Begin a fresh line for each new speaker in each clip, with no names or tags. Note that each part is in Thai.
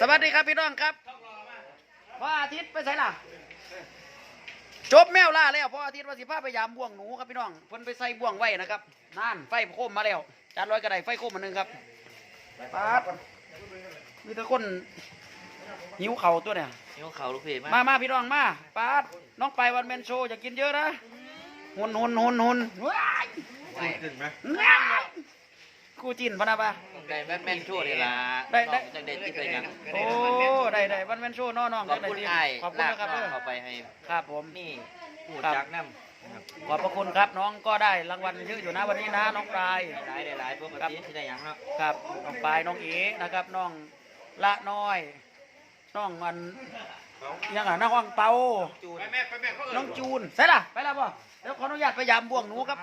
สวัสดีครับพี่น้องครับพ่ออาทิตย์ไปใส่ล่ะ จบแมวล่าแล้วพ่ออาทิตย์ว่าสิพาไปยามบ่วงหนูครับพี่น้องเพิ่นไปใส่บ่วงไว้นะครับนั่นไฟโคมมาแล้วจานร้อยกระไดไฟโคมมาหนึ่งครับปาดมีแต่คนหิวเข่าวตัวเนี่ย
นี่ของเขาลูกพี่
มามาพี่น้องมาปาดน้องไปวันแมนโชว์อย่ากินเยอะนะหุนหุนหุนหุนว้าย
ถึงไหม
ว้ายกูจินพะนะปะ
ได้แม่แม่นชั่วเลยล่ะ
ได้ได้
จังเด็ดที่เป็นยัง
โอ้ได้ได้วันแมนโชว์น้องน้อง
ขอบคุณไอ้
ขอบคุณนะครับ
ลาก
เด้อ
เข้าไปให้
ครับผม
นี่ผู้
ครับ
จักน้ำ
ขอบพระคุณครับน้องก็ได้รางวัลเยอะอยู่นะวันนี้นะน้องปลาย
หลายหลายๆปก
ครับ
ติที่ได้หยังเนาะ
ครับน้องปลายน้องเอ๋นะครับน้องละน้อย น้องมันยังไงน้องวังเปา
จูน
น้องจูนใช่ล่ะไปแล้วป่ะเดี๋ยวขออนุญาตไปยามบ่วงหนูครับ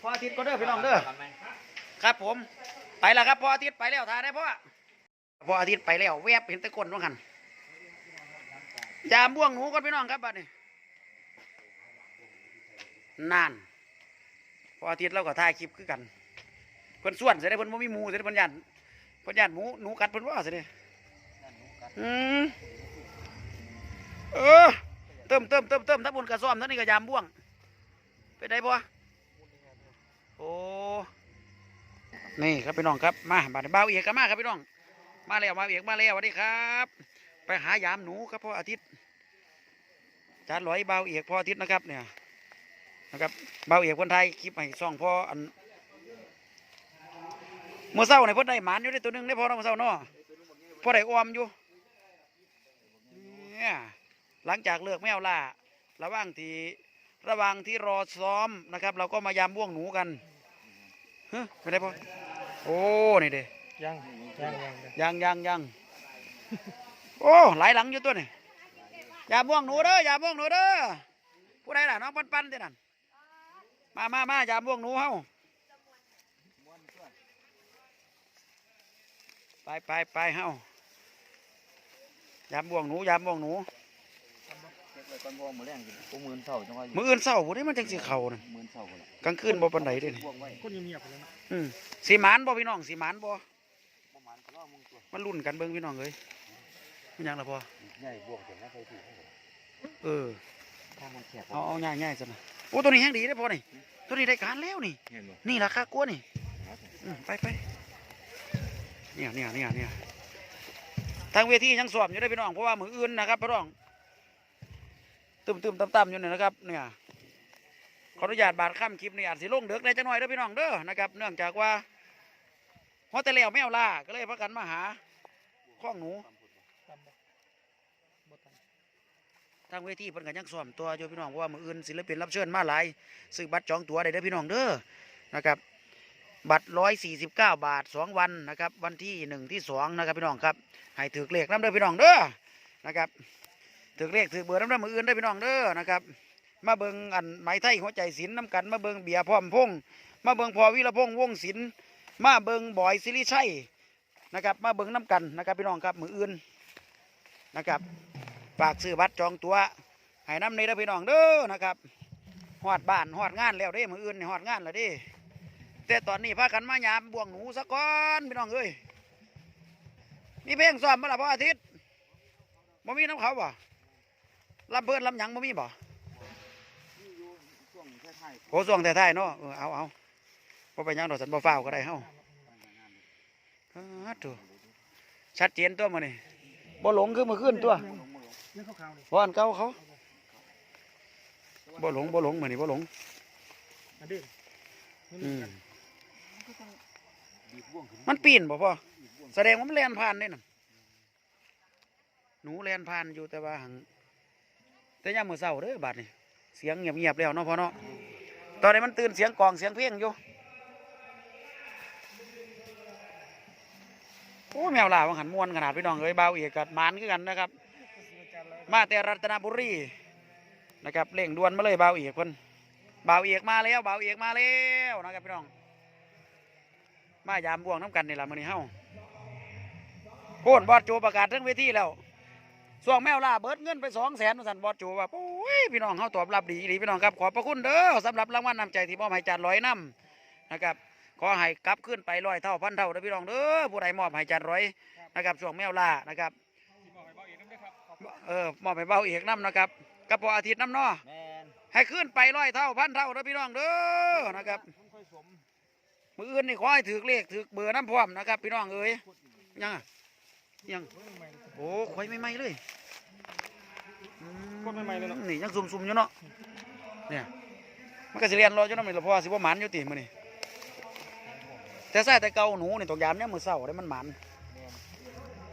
พออาทิตย์ก็เด้อพี่น้องเด้อ
ทำไหม
ครับผมไปแล้วครับพออาทิตย์ไปแล้วทานได้พ่อพออาทิตย์ไปแล้วแวบเห็นตะกอนว่างันยามบ่วงหนูก่อนพี่น้องครับบัดนี้นานพออาทิตย์เราก็ถ่ายคลิปคือกันเพิ่นส่วนเสียได้เพิ่นบ่มีหมูเสียได้เพิ่นยันเพิ่นยันหมูหนูกัดเพิ่นว่าเสียได้อืมเออเติมเติมเติมเติมถ้าบนกระซ่อมท่านี้ก็ยามบ่วงเป็นได้บ่โอ้ นี่ครับพี่น้องครับมาบาดนี้บ่าเอกก็มาครับพี่น้อง มาแล้วบ่าเอียกมาแล้วสวัสดีครับ ไปหายามหนูครับพ่ออาทิตย์จานลอยบ่าเอียกพ่ออาทิตย์นะครับเนี่ยนะครับบ่าเอียกคนไทยคลิปให้ซ่องพ่ออันเมื่อเช้าเนี่ยเพ่นได้หมานอยู่ได้ตัวหนึงได้พอเมื่อเช้าเนาะพ่อได้ออมอยู่เนี่ยหลังจากเลิกแมวล่าระหว่างที่ระหว่างที่รอซ้อมนะครับ เราก็มายามบ่วงหนูกัน ฮะไม่ได้ปะโอ้นี่เด้
ยังยังยัง
ยังยังยังโอ้หลายหลังอยู่ตัวนี่อย่าม่วงหนูเด้ออย่าม่วงหนูเด้อผู้ใดล่ะน้องปันปันที่นั่นมามามาอย่าม่วงหนูเฮาไปไปไปเฮาอย่าม่วงหนูอย่าม่วงหนู
ก้อนพวงมือแรงกูมือเศร้าจังว่า
มืออื่นเศร้าผู้ใดมันจังสิเข่าน่ะ
มือเศร้าคนละ
กลางคืนบ่ปานใดเด้นี่
พวงไว้
คนเงียบๆไปแล้วนะ
อืมสีหมานบ่พี่น้องสีหมานบ่
ประมาณก็ล่อมึงตัว
มันรุ่นกันเบิ่งพี่น้องเอ้ยมันหยังล่ะพ่อ
ใหญ่บวกถึงแล้วเคยถูก
เออ
ถ้ามันแคบ
เอาเอาง่ายง่ายๆซะนะโอ้ตัวนี้แห้งดีได้อพอนี่ตัวนี้ได้การแล้วนี่
เห็นบ่
นี่ราคากลัวนี่อืมไปไปเนี่ยเนี่ยเนี่ยเนี่ยทางเวทียังสอบอยู่ได้อพี่น้องเพราะว่ามืออื่นนะครับพี่น้อง ตึมตึมต่ำต่ำๆอยู่เนี่ยนะครับเนี่ยขออนุญาตบาดข้ามคลิปนี่อาจสิลงเด็กได้จังหน่อยเด้อพี่น้องเด้อนะครับ เนื่องจากว่าพอแต่แล้วแมวล่าก็เลยพักกันมาหาข้องหนู
ตำบ่บ่ต
ทางเวทีเพิ่นก็ยังซ้อมตัวอยู่พี่น้องเพราะว่ามืออื่นศิลปินรับเชิญมาหลายซื้อบัตรจองตั๋วได้เด้อพี่น้องเด้อนะครับ บัตร149บเก้าบาท2วันนะครับ วันที่1ที่2นะครับพี่น้องครับให้ถือเลขน้ำเด้อพี่น้องเด้อนะครับ ถือเลขถือเบอร์น้ำเด้อมื้ออื่นเด้พี่น้องเด้อนะครับ มาเบิงอันไหมไทยหัวใจศิลน้ำกัน มาเบิงเบียร์พร้อมพงมาเบิงพอวีรพงษ์วงศิลมาเบิงบอยสิริชัยนะครับ มาเบิงน้ำกันนะครับพี่น้องครับมืออื่นนะครับฝากซื้อบัตรจองตัวให้น้ำในเด้พี่น้องเด้อนะครับหอดบ้านหอดงานแล้วเด้มืออื่นนี่หอดงานแล้วเด้แต่ตอนนี้พากันมายามบ่วงหนูสักก้อนพี่น้องเอ้ยมีเพลงซ้อมมาละพ่ออาทิตย์บ่มีน้ำเขาบ่ ลำเพิ่นลำหยังบ่มีบ่
ช่วงแค่ไทย
โอ้ส่วงแต่ท้ายๆเนาะเออเอาเอาบ่ไปหยังดอกสันบ่ฟ้าวก็ได้เฮาฮัดตัวชัดเจนตัวมื้อนี้บ่หลงคือมื้อคืนตัวำ
เรื่องขาวๆนี่
บ่อันเก่าเขาบ่หลงบ่หลงมื้อนี้บ่หลง
อันเด้งไม่มี
อืม
กัน
บีบบ่วงขึ้น
มันปีนบ่พ่อแสดงว่ามันแล่นผ่านได้น่ะหนูแล่นผ่านอยู่แต่ว่าหัง แต่ยามมือเช้าเด้อบาดนี้เสียงเงียบๆแล้วเนาะพ่อเนาะตอนนี้มันตื่นเสียงกองเสียงเพลงอยู่โอ้แมวลาวังหันม่วนขนาดพี่น้องเอ้ยบ่าเอกกับหมานคือกันนะครับ มาแต่รัตนบุรีนะครับเร่งด่วนมาเลยเบาเอกเพิ่นบ่าเอียกมาแล้วเบาเอียกมาแล้วนะครับพี่น้อง มายามบ่วงน้ำกันนี่แหละมื้อนี้เฮาโค่นบอดโจประกาศทั้งเวทีแล้ว ส่วงแมวล่าเบิดเงินไปสองแสนสั่นบอดโจว่าโอ้ยพี่น้องเฮาตอบรับดีดีพี่น้องครับขอบพระคุณเด้อสำหรับรางวัลนำใจที่มอบให้จานร้อยน้ำนะครับขอให้กลับขึ้นไปร้อยเท่าพันเท่าเด้อพี่น้องเด้อผู้ใดมอบให้จานร้อยนะครับช่วงแมวล่านะครับ
ที่บอกให้เบาเองน้ำด้วยครับขอบคุณ
เออมอบให้เบาเอกน้ำนะครับกับพออาทิตย์น้ำเนาะ
แมน
ให้ขึ้นไปร้อยเท่าพันเท่าเด้อพี่น้องเด้อนะครับ
มันค่อยสม
มืออื่นนี่ขอให้ถือเลขถือเบอร์น้ำพร้อมนะครับ พี่น้องเอ้ยยังอะ ยัง
เฮ้ยใหม่
โอ้ข่อยไม่ไหม่เลยอื
ก็ใหม่ๆเลยเนาะ
นี่ยังซุ่มๆอยู่เนาะเนี่ยมันก็สิเรียนรออยู่น้ำนี่ละเพอสิบ่หมันอยู่ติมื้อนี่แต่ใส่แต่เก่าหนูนี่ตกยามเนี่ยามมื้อเช้าได้มันหมัน
แมน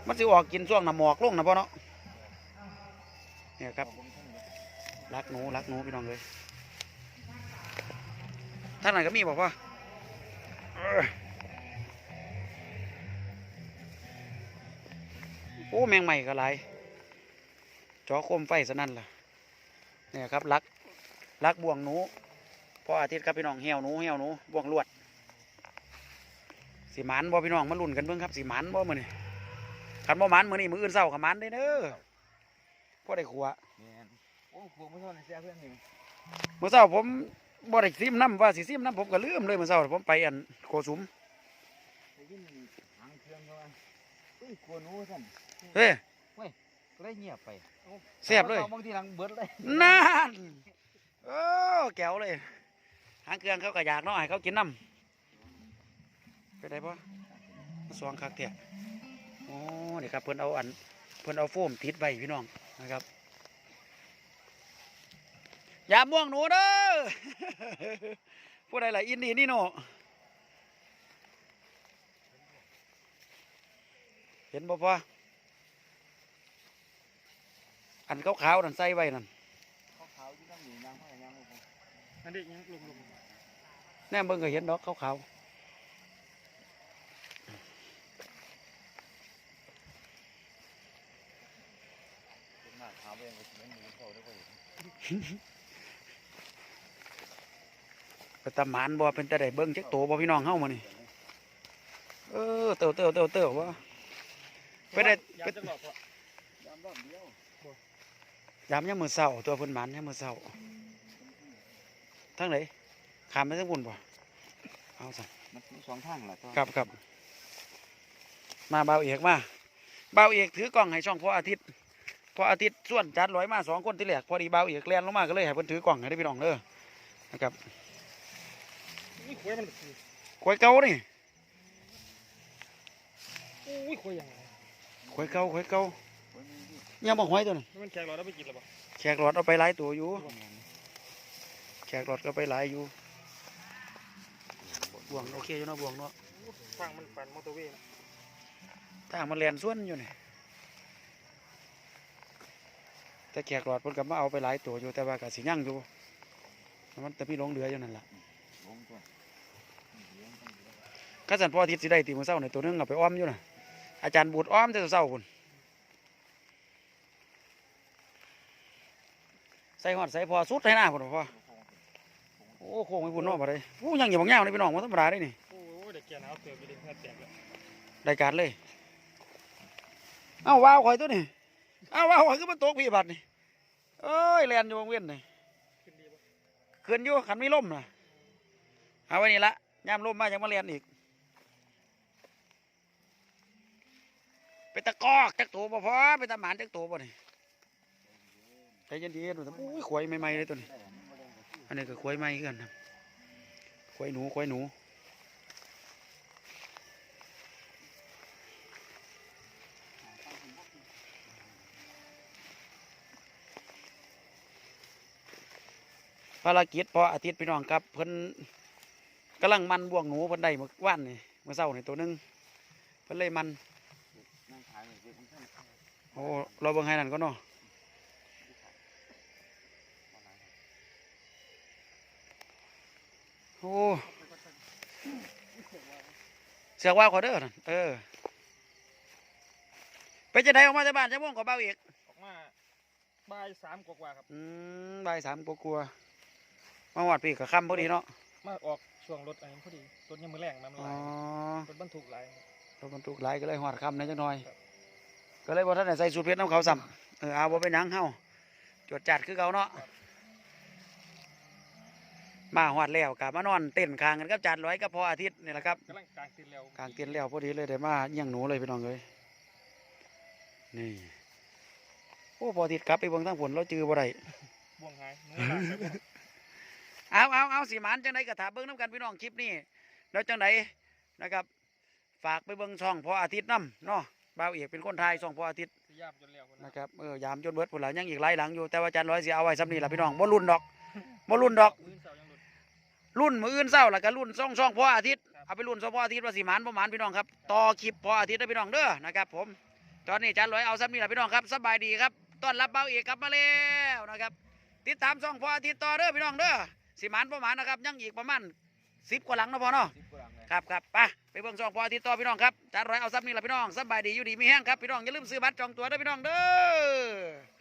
มันสิออกกินช่วงน้ำหมอกลงนะพ่อเนาะเนี่ยครับ
ขอบคุณท่านเลย
รักหนูรักหนูพี่น้องเลยท่านไหนก็มีบอกว่า โอ้แมงใหม่ก็หลายจอโคมไฟสนั่นล่ะเนี่ยครับรักรักบ่วงหนูพออาทิตย์ครับพี่น้องเหี่ยวหนูเหี่ยวหนูบ่วงลวดสีหมันบ่พี่น้องมาลุ้นกันเบิ่งครับสีหมันบ่มื้อนี้คันบ่หมันมื้อนี้มื้ออื่นเช้ากับมันได้เด้อพอได้ขัว
แมนโอ้พวกไม่เท่าไหร่เสียเพื่อนหนึ่ง
เมื่อเช้าผมบ่ได้ซิมน้ำว่าสิซิมน้ำผมก็ลืมเลยเมื่อเช้าผมไปอันโกสุม
ได้ยินหางเครื่องเขาว่าเฮ้ยกลัวหนูท่าน
เฮ้ย
ก็ได้เงียบไป
เสียบเลย
บางทีหลังเบิดเลย
นั่นโอ้แก้วเลยหางเครื่องเขาก็อยากเนาะให้เขากินน้ำไปได้ปะมาสวงคักเถอะโอ้นี่ครับเพิ่นเอาอันเพิ่นเอาโฟมติดไว้พี่น้องนะครับอย่าม่วงหนูเด้อผู้ใดล่ะอินนี่นี่โนเห็นบ่พอ อันขาวๆนั่นใส่ไว้นั่น
เขาขาวอยู่นั่งอยู่ยางพ่อยางลูกผม
อันนี้ยังลงลง
แน่เบิ่งก็เห็นดอกขาว
เป็นมากขาวเองก็เหมือนหมูเขาได้ก็อยู่
ๆไปตำหมานบ่เป็นแต่ได้เบิ่งจักโตบ่พี่น้องเฮามื้อนี้เออเติบเติบเติบเติบว่าไปได้
อยา
ไป
ยามรอบเดียวยา
มยามมื้อเช้าตัวเพิ่นหมานยามมื้อเช้าทางไหนขามไปทางบุญบ่เอาซะ
มันมีสองทางแหละตัว
ครับครับมาเบาวเอกมาเบาวเอกถือกล้องให้ช่องพ่ออาทิตย์พ่ออาทิตย์ส่วนจัดร้อยมาสองคนที่แรกพอดีเบาวเอกแล่นลงมาก็เลยให้เพิ่นถือกล้องให้ได้พี่น้องเด้อนะครับ
นี่คุยมัน
ขวยเก่านี่
อุ้ยคุยยังไง
ขวยเก่าขวยเก่า
โอ้ ยมีที่
ยังบ่หวยตัวนึง
มันแขกเราได้ไปกินหรือเปล่า
แขกหลอดเอาไปหลายตัวอยู่
แมน
แขกหลอดก็ไปหลายอยู่บวงโอเคอยู่เนาะบวงเนาะ
ทางมันปั่นมอเตอร์เวย์นะ
ทางมันแลนส่วนอยู่นี่แต่แขกหลอดเพิ่นก็มาเอาไปหลายตัวอยู่แต่ว่าก็สิยังอยู่มันแต่พี่หลงเหลืออยู่นั่นล่ะ
ลงตัวเลี้ยงต้องเลี้ยง
ข้าสันพ่ออาทิตย์สิได้ตีมือเศร้าในตัวหนึงเอาไปอ้อมอยู่น่ะอาจารย์บูดอ้อมแต่เศร้าพุ่น ใส่หอดใส่พอสุดให้หน้าพุ่นบ่พ่อโอ้โค้งไม่พุ่นเนอกบ่ได้โอ้ยังอย่าบังยาวนี่พี่น้องมันธรรมดาได้นี่
โอ้ยเด็กแกหนาวเติมไปเลยแค่แตกแล้ว
รายการเลย เอ้าว้าวข่อยตัวนี่เอ้าว้าวข่อยคือมันตกพี่บัดนี่เอ้ยแลนอยู่วงเวียนนี่
ขึ้นดีป่ะ
ขึ้นอยู่ขันมีลมน่ะเอาไว้นี่ละยามลมมายังมาเรียนอีกเป็นตะกอกจักตัวบ่พอเป็นตะหมานจักตัวบ่นี่ ใจเย็นๆดูอุ้ยขวยใหม่ๆเลยตัวนี้
อันนี้ก็
ขวยใหม่กันนะขวยหนูขวยหนูภารกิจพออาทิตย์พี่น้องครับเพิ่นกำลังมันบ่วงหนูเพิ่นได้เมื่อวานนี่เมื่อเช้านี่ตัวนึงเพิ่นเลยมัน
นั่งขายเลยคือผมท่าน
โอ้เราเบิ่งให้นั่นก็เนาะ โอ้เสือกว่าขอเด้อนั่นเออไปจะได้ออกมาจากบ้านจะม่วงกับเบาอีก
ออกมาบ่ายสามกว่าๆครับ
อืมบ่ายสามกลัวๆมาหวัดพี่กับค่ำพอดีเนาะ
มาออกช่วงรถอันนี้พอดีรถยังมือแรงน้ำ
อ๋
ลา
อย
รถบรรทุกหลายครับ
รถบรรทุกหลายก็เลยหอดค่ำนิดจังหน่อย
ครับ
ก็เลยบ่ท่านได้ใส่สูทเพชรน้ำเขาซ้ำเออเอาบ่เป็นหยังเฮาจวดจัดคือเขาเนาะ มาหอดแล้วกับมานอนเต้นคางกันกับจานร้อยกับพออาทิตย์นี่แหละครับ
กำลังกลางตินแล้ว
กลางเต้นแล้วพอดีเลยได้มาเยี่ยงหนูเลยพี่น้องเลยนี่โอ้พอติดกลับไปเบิ่งทางผลเราจือบ่ได้
บ่วงหายมือหลังไปบ่
เอาเอาเอาสีหมันจังไดกระถาเบิ้งน้ำกันพี่น้องคลิปนี้แล้วจังไดนะครับ ฝากไปเบิ้งช่องพออาทิตย์น้ำเนาะบ่าวเอกเป็นคนไทยช่องพออาทิตย์
สิยามจนแล้วคน
นะครับเออยามจนเบิดพุ่นละยังอีกหลายหลังอยู่แต่ว่าอาจารย์ร้อยสิเอาไว้ซ้ำนี่ล่ะพี่น้องบ่รุ่นดอกบ่รุ่นดอก
มื้อเสา ร์ยังหลุด
รุ่นมืออื่นเศร้าแล้วก็รุ่นช่องช่องพออาทิตย์
ครับ
เอาไปรุ่นช่องพออาทิตย์ว่าสีหมันประมาณพี่น้องครับต่อคลิปพออาทิตย์ได้อพี่น้องเด้อนะครับ ผม ตอนนี้อาจารย์ร้อยเอาซ้ำนี่ล่ะพี่น้องครับสบายดีครับต้อนรับบ่าวเอกกลับมาแล้วนะครับ ติดตามช่องพออาทิตย์ต่อเด้อพี่น้องเด้อสีหมันประมาณนะครับยังอีกประมาณสิบกว่าหลังเนาะพอเนาะ
สิบกว่าหลังเลย
ครับครับไปไปเบิ่งช่องพออาทิตย์ต่อพี่น้องครับจานร้อยเอาซับนี่แหละพี่น้องสบายดีอยู่ดีมีแห้งครับพี่น้องอย่าลืมซื้อบัตรจองตั๋วด้วยพี่น้องเด้อ